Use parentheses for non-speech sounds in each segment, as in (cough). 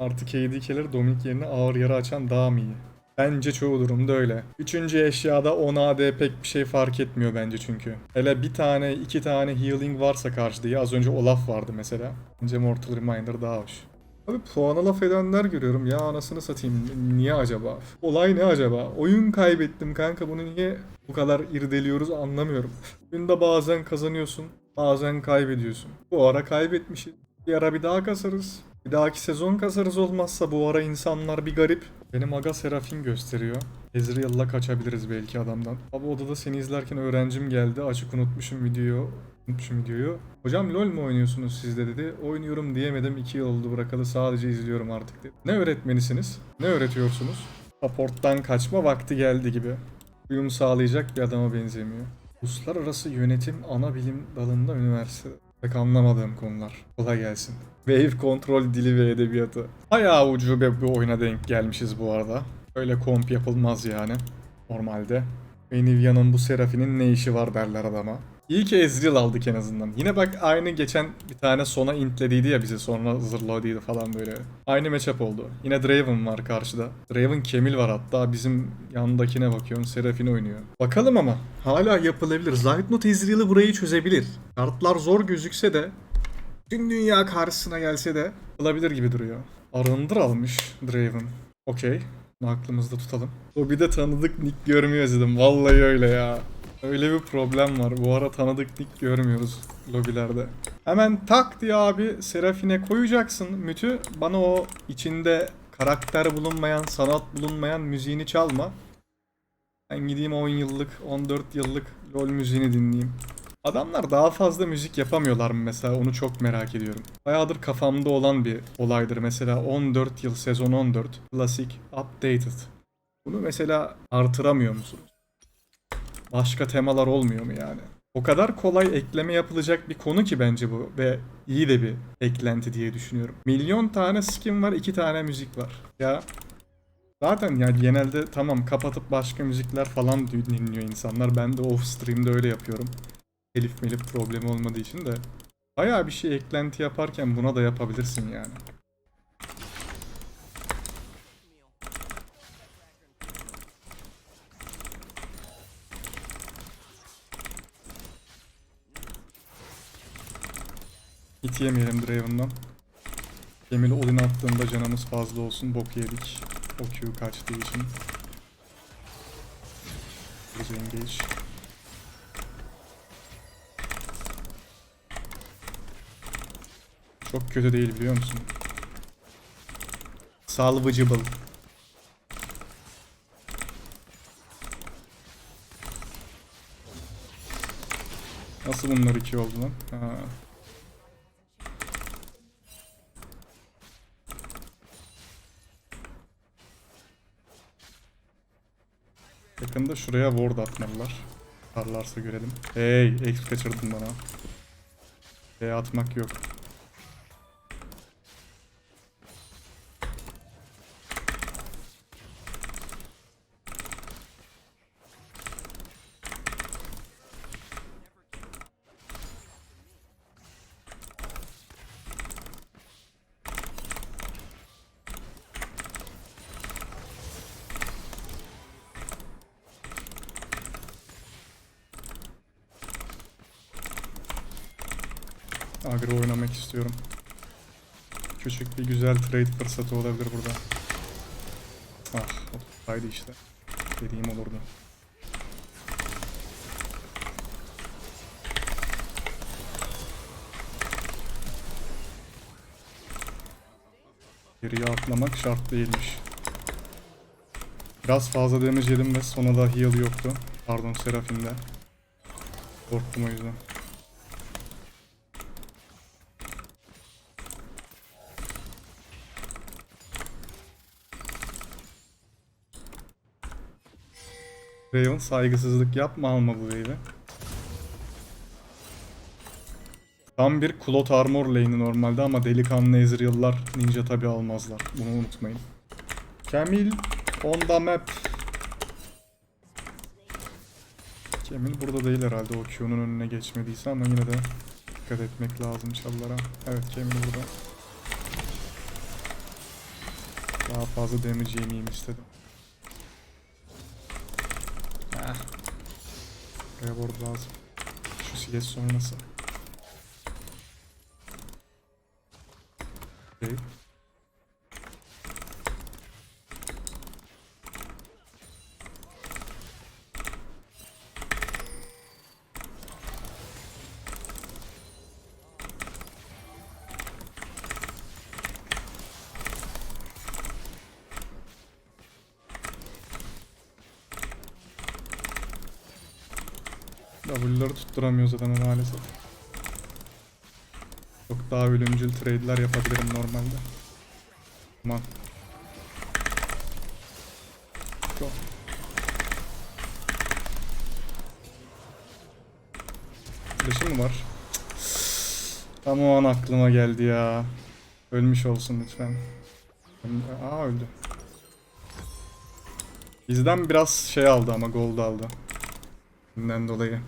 Artı KD Keller Dominic yerine ağır yara açan daha mı iyi? Bence çoğu durumda öyle. Üçüncü eşyada 10 AD pek bir şey fark etmiyor bence çünkü. Hele bir tane iki tane healing varsa karşıda ya az önce Olaf vardı mesela. Bence Mortal Reminder daha hoş. Abi puana laf edenler görüyorum ya anasını satayım niye acaba? Olay ne acaba? Oyun kaybettim kanka bunu niye bu kadar irdeliyoruz anlamıyorum. (laughs) Oyunda bazen kazanıyorsun bazen kaybediyorsun. Bu ara kaybetmişiz. Bir ara bir daha kasarız. Bir dahaki sezon kasarız olmazsa bu ara insanlar bir garip. Benim aga Serafin gösteriyor. Ezreal'la kaçabiliriz belki adamdan. Abi odada seni izlerken öğrencim geldi. Açık unutmuşum videoyu. Unutmuşum videoyu. Hocam LoL mu oynuyorsunuz siz de dedi. Oynuyorum diyemedim. 2 yıl oldu bırakalı. Sadece izliyorum artık dedi. Ne öğretmenisiniz? Ne öğretiyorsunuz? Support'tan kaçma vakti geldi gibi. Uyum sağlayacak bir adama benzemiyor. Uluslararası yönetim ana bilim dalında üniversite. Pek anlamadığım konular. Kolay gelsin. Wave kontrol dili ve edebiyatı. Bayağı ucube bir oyuna denk gelmişiz bu arada. Öyle komp yapılmaz yani. Normalde. Ve Nivya'nın bu Seraphinin ne işi var derler adama. İyi ki Ezreal aldık en azından. Yine bak aynı geçen bir tane sona intlediydi ya bizi sonra zırladıydı falan böyle. Aynı matchup oldu. Yine Draven var karşıda. Draven Kemil var hatta bizim yanındakine bakıyorsun Seraphine oynuyor. Bakalım ama hala yapılabilir. Zaytnot Ezreal'ı burayı çözebilir. Kartlar zor gözükse de tüm dünya karşısına gelse de olabilir gibi duruyor. Arındır almış Draven. Okey. Bunu aklımızda tutalım. O bir de tanıdık nick görmüyor dedim. Vallahi öyle ya. Öyle bir problem var. Bu ara tanıdık nick görmüyoruz lobilerde. Hemen tak diye abi Serafine koyacaksın mütü. Bana o içinde karakter bulunmayan, sanat bulunmayan müziğini çalma. Ben gideyim 10 yıllık, 14 yıllık LoL müziğini dinleyeyim. Adamlar daha fazla müzik yapamıyorlar mı mesela onu çok merak ediyorum. Bayağıdır kafamda olan bir olaydır mesela 14 yıl sezon 14 klasik updated. Bunu mesela artıramıyor musunuz? Başka temalar olmuyor mu yani? O kadar kolay ekleme yapılacak bir konu ki bence bu ve iyi de bir eklenti diye düşünüyorum. Milyon tane skin var, iki tane müzik var. Ya Zaten yani genelde tamam kapatıp başka müzikler falan dinliyor insanlar. Ben de off stream'de öyle yapıyorum. Elif melif problemi olmadığı için de. Bayağı bir şey eklenti yaparken buna da yapabilirsin yani. Hit yemeyelim Draven'dan. Gemili Odin attığında canımız fazla olsun. Bok yedik. O Q kaçtığı için. Hızlı engage. Çok kötü değil biliyor musun? Salvageable. Nasıl bunlar iki oldu lan? Ha. Yakında şuraya ward atmalılar. Parlarsa görelim. Hey, X kaçırdın bana. E atmak yok. Agro oynamak istiyorum. Küçük bir güzel trade fırsatı olabilir burada. Ah, haydi işte. Dediğim olurdu. Geriye atlamak şart değilmiş. Biraz fazla damage yedim ve sona da heal yoktu. Pardon Seraphim'de. Korktum o yüzden. Raven saygısızlık yapma alma bu wave'i. Tam bir Klot Armor lane'i normalde ama delikanlı Ezreal'lar ninja tabi almazlar. Bunu unutmayın. Kamil on the map. Kamil burada değil herhalde o Q'nun önüne geçmediyse ama yine de dikkat etmek lazım çallara. Evet Kamil burada. Daha fazla damage yemeyeyim istedim. Ah. Reward lazım. Şu CS sonrası. Okay. W'ları tutturamıyoruz adamı maalesef. Çok daha ölümcül trade'ler yapabilirim normalde. Aman. Çok. Flash'ım mı var? Tam o an aklıma geldi ya. Ölmüş olsun lütfen. Aa öldü. Bizden biraz şey aldı ama gold aldı. Bundan dolayı.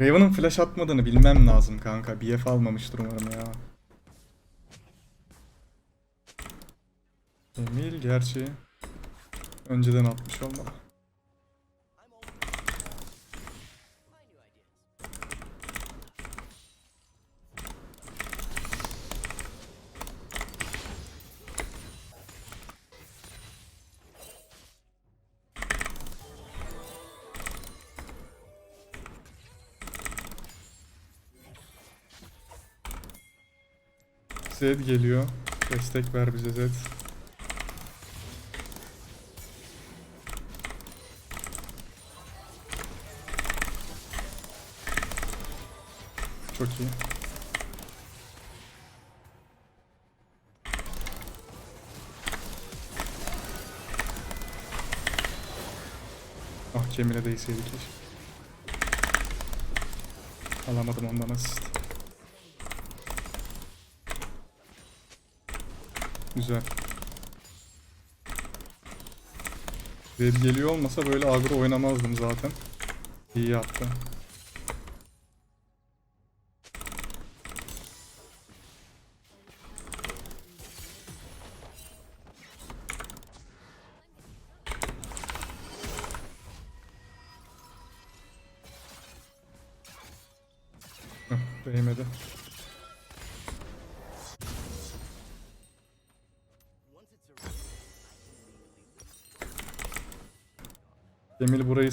Raven'ın flash atmadığını bilmem lazım kanka. BF almamıştır umarım ya. Emil gerçi önceden atmış olmalı. Zed geliyor. Destek ver bize Zed. Çok iyi. Ah Cemile değseydi keşke. Alamadım ondan asist. Güzel. Red geliyor olmasa böyle agro oynamazdım zaten. İyi yaptı.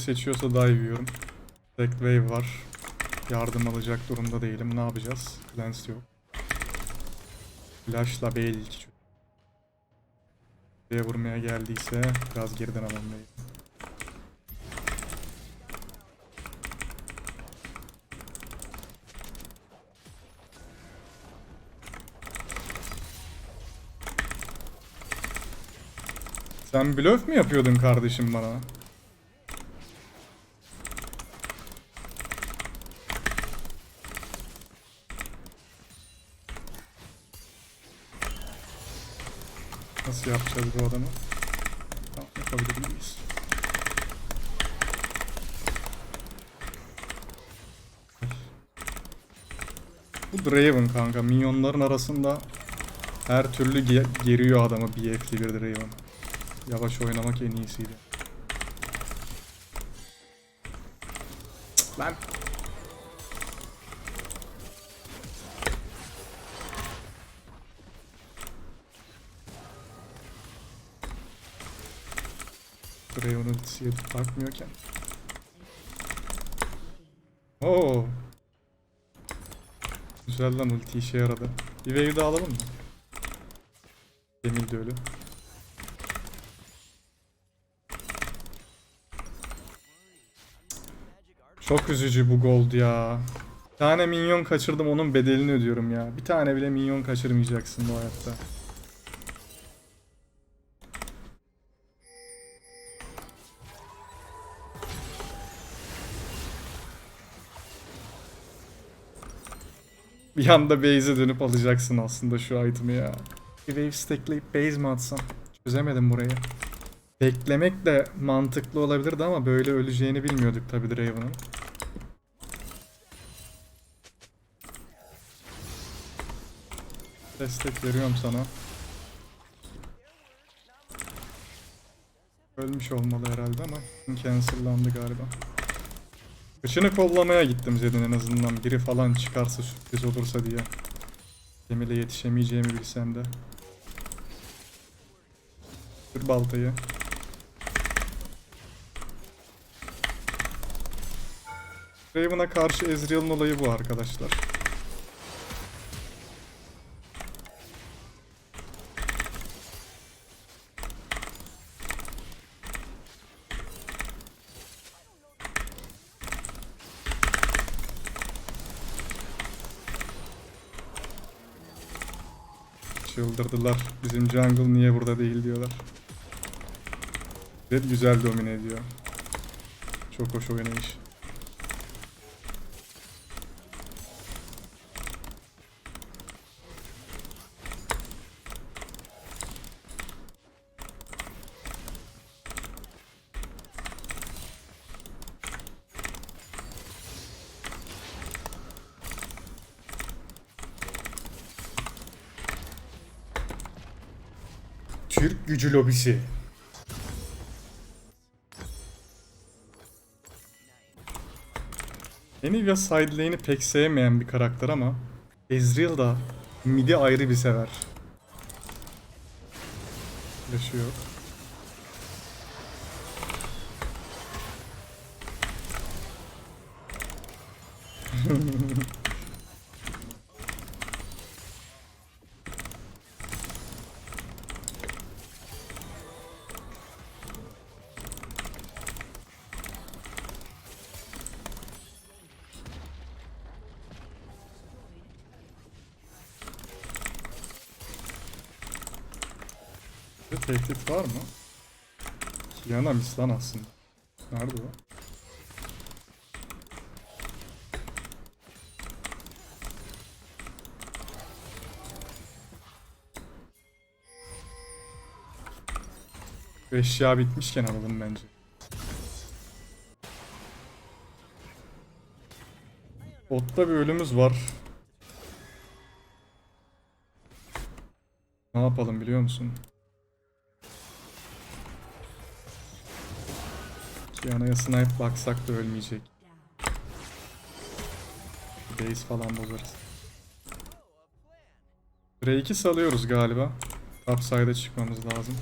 Seçiyorsa dive yiyorum. Tek wave var. Yardım alacak durumda değilim. Ne yapacağız? Lens yok. Flash'la belki. Buraya vurmaya geldiyse biraz geriden almalıyım. Sen blöf mü yapıyordun kardeşim bana? Yapacağız bu adamı? Tamam, yapabilir? Bu Draven kanka. Minyonların arasında her türlü ge- geriyor adamı BF'li bir Draven. Yavaş oynamak en iyisiydi. Lan. Ultisiye bakmıyorken. Oo. Güzel lan ulti işe yaradı. Bir wave daha alalım mı? Demir de ölü. Çok üzücü bu gold ya. Bir tane minyon kaçırdım onun bedelini ödüyorum ya. Bir tane bile minyon kaçırmayacaksın bu hayatta. Bir anda base'e dönüp alacaksın aslında şu item'ı ya. Bir wave stackleyip base mi atsam? Çözemedim burayı. Beklemek de mantıklı olabilirdi ama böyle öleceğini bilmiyorduk tabi Draven'ın. Destek veriyorum sana. Ölmüş olmalı herhalde ama cancellandı galiba. Kışını kollamaya gittim Zed'in en azından. Biri falan çıkarsa sürpriz olursa diye. Demir'le yetişemeyeceğimi bilsem de. Kır baltayı. Raven'a karşı Ezreal'ın olayı bu arkadaşlar. Çıldırdılar. Bizim jungle niye burada değil diyorlar. Red güzel domine ediyor. Çok hoş oynayış. Türk gücü lobisi. Enivia side lane'i pek sevmeyen bir karakter ama Ezreal da midi ayrı bir sever. Yaşıyor. Tehdit var mı? Kiana mislan aslında. Nerede o? Eşya bitmişken alalım bence. Botta bir ölümüz var. Ne yapalım biliyor musun? Kiana'ya snipe baksak da ölmeyecek. Base falan bozarız. Drake'i salıyoruz galiba. Topside'a çıkmamız lazım.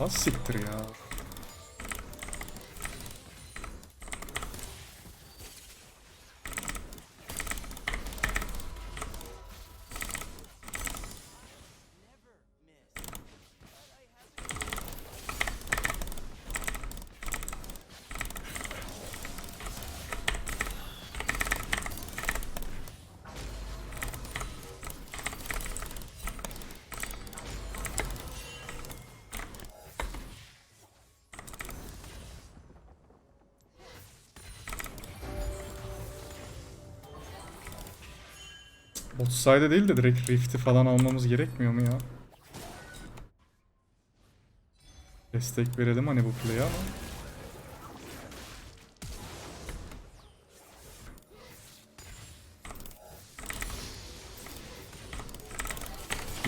Az siktir ya. Bot değil de direkt Rift'i falan almamız gerekmiyor mu ya? Destek verelim hani bu play'e ama.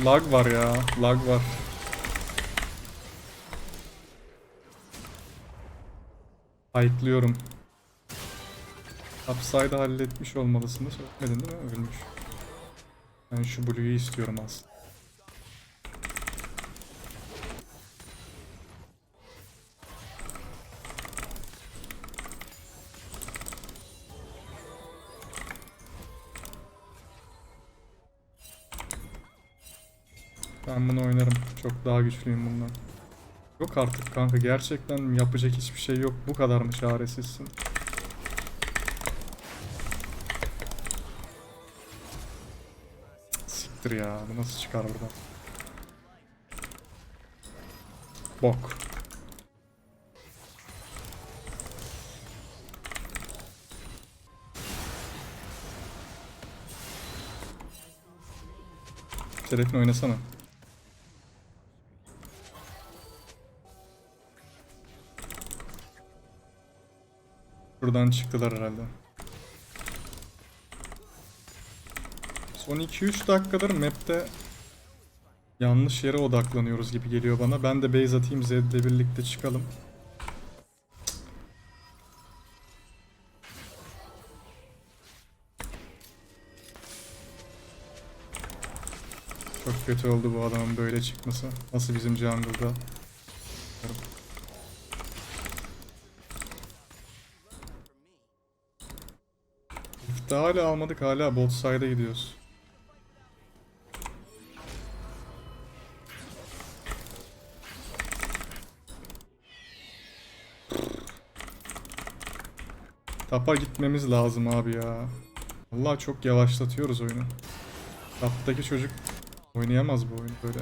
Lag var ya, lag var. Ayıklıyorum. Upside'ı halletmiş olmalısınız. Ölmedin değil mi? Ölmüş. Ben şu Blue'yu istiyorum aslında. Ben bunu oynarım. Çok daha güçlüyüm bundan. Yok artık kanka gerçekten yapacak hiçbir şey yok. Bu kadar mı çaresizsin? Siktir ya. Bu nasıl çıkar buradan? Bok. Şerefini oynasana. Buradan çıktılar herhalde. Son 2-3 dakikadır map'te yanlış yere odaklanıyoruz gibi geliyor bana. Ben de base atayım Zed'le birlikte çıkalım. Çok kötü oldu bu adamın böyle çıkması. Nasıl bizim jungle'da. Daha hala almadık hala bot side'a gidiyoruz. Tapa gitmemiz lazım abi ya. Allah çok yavaşlatıyoruz oyunu. Taptaki çocuk oynayamaz bu oyunu böyle.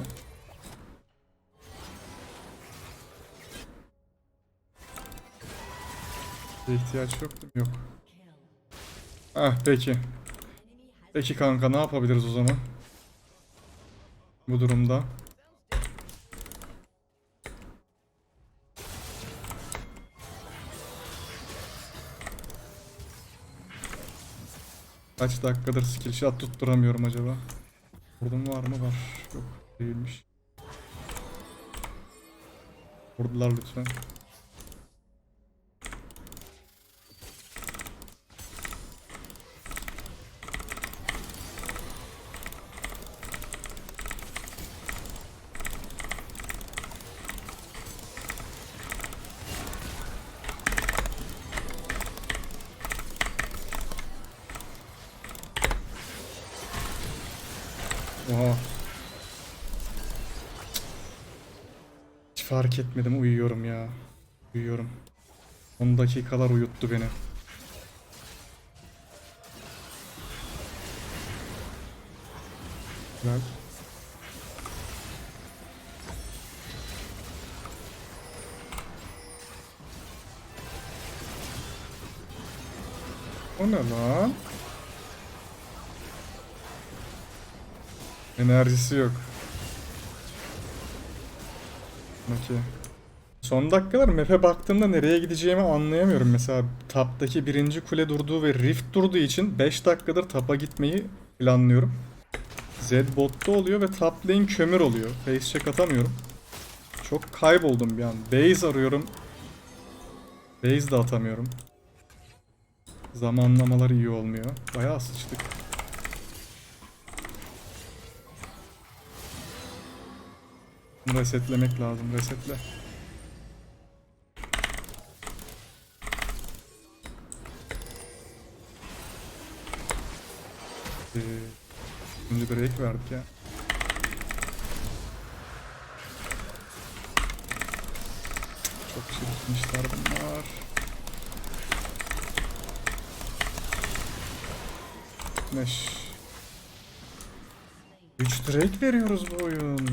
Bir ihtiyaç yok değil mi? Yok. Ah peki. Peki kanka ne yapabiliriz o zaman? Bu durumda. Kaç dakikadır skill tutturamıyorum acaba? Vurdum var mı? Var. Yok değilmiş. Vurdular lütfen. Oha. Hiç fark etmedim uyuyorum ya. Uyuyorum. 10 dakikalar uyuttu beni. Güzel. O ne lan? Enerjisi yok. Okey. Son dakikalar map'e baktığımda nereye gideceğimi anlayamıyorum. Mesela taptaki birinci kule durduğu ve rift durduğu için 5 dakikadır tapa gitmeyi planlıyorum. Zed botta oluyor ve top lane kömür oluyor. Face check atamıyorum. Çok kayboldum bir an. Base arıyorum. Base de atamıyorum. Zamanlamalar iyi olmuyor. Bayağı sıçtık. Resetlemek lazım. Resetle. Ee, şimdi break verdik ya. Çok çirkin işler bunlar. Neş. 3 direkt veriyoruz bu oyun.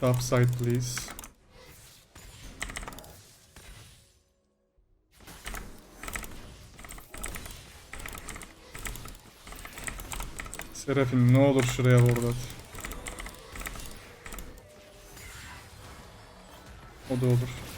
Top side please. Serafin ne olur şuraya ward at. O da olur.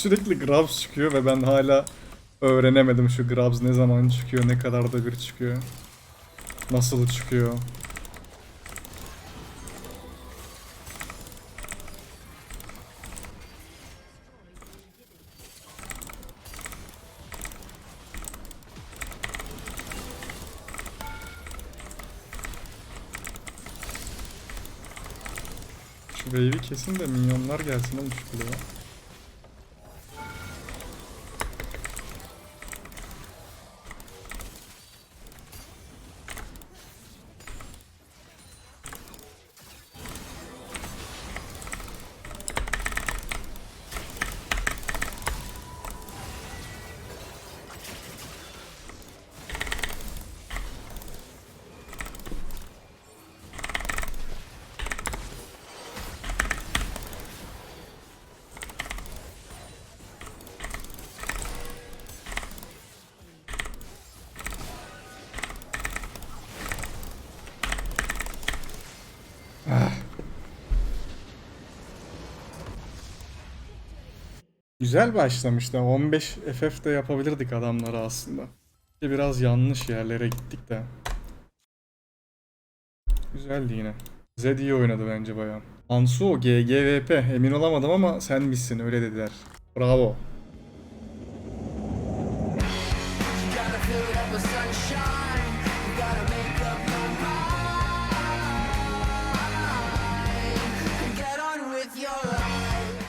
Sürekli Grabs çıkıyor ve ben hala öğrenemedim şu Grabs ne zaman çıkıyor, ne kadar da bir çıkıyor. Nasıl çıkıyor. Şu wave'i kesin de minyonlar gelsin oğlum şu kuleye. Güzel başlamıştı. 15 FF de yapabilirdik adamlara aslında. Biraz yanlış yerlere gittik de. Güzeldi yine. Zed iyi oynadı bence bayağı. Ansu GGVP emin olamadım ama sen misin öyle dediler. Bravo.